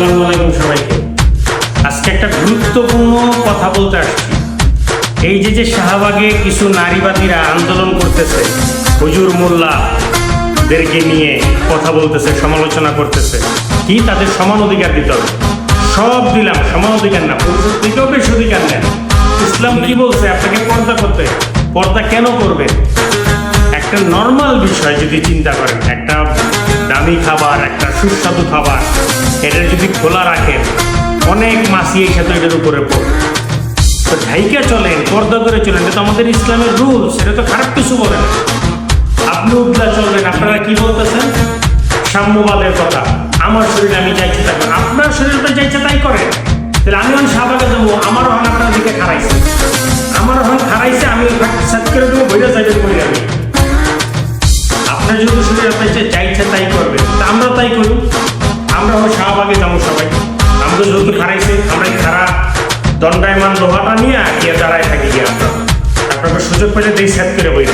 আসসালামু আলাইকুম সবাইকে। আজকে একটা গুরুত্বপূর্ণ কথা বলতে আসছি। এই যে যে শাহবাগে কিছু নারীবাদীরা আন্দোলন করতেছে, হুজুর মোল্লাদেরকে নিয়ে কথা বলতেছে, সমালোচনা করতেছে, কি তাদের সমান অধিকার দিতে হবে? সব দিলাম, সমান অধিকার না পুরুষের বেশ অধিকার নেন। ইসলাম কি বলছে? আপনাকে পর্দা করতে পর্দা কেন করবেন? একটা নর্মাল বিষয় যদি চিন্তা করেন, একটা দামি খাবার, একটা সুস্বাদু খাবার, এটা যদি খোলা রাখেন, অনেক মাসি এই সাথে এটার উপরে পড়বে তো ঢাইকা চলেন, পর্দা করে চলেন, এটা তো আমাদের ইসলামের রুল, সেটা তো খারাপ কিছু বলে না। আপনি উদ্লা চলবেন, আপনারা কি বলতেছেন? সাম্যবাদের কথা, আমার শরীরে আমি চাইছি তাই। আপনার শরীরটা চাইছে তাই করেন। তাহলে আমি যখন শাহবাগে দেবো আমার হন আপনার দিকে খারাইছে আমার হন খারাইছে আমি সাত করে দেবো বইটা চাইবেন আমি আপনার যেহেতু আমরা তাই করি। আমরা হয় শাহবাগে যাব সবাই। আমরা যদি খারাইছে আমরা খারা দণ্ডায়মান লোহাটা নিয়ে গিয়ে দাঁড়ায় থাকি গিয়ে। আমরা আপনাকে সুযোগ পেলে দিয়ে সেট করে বই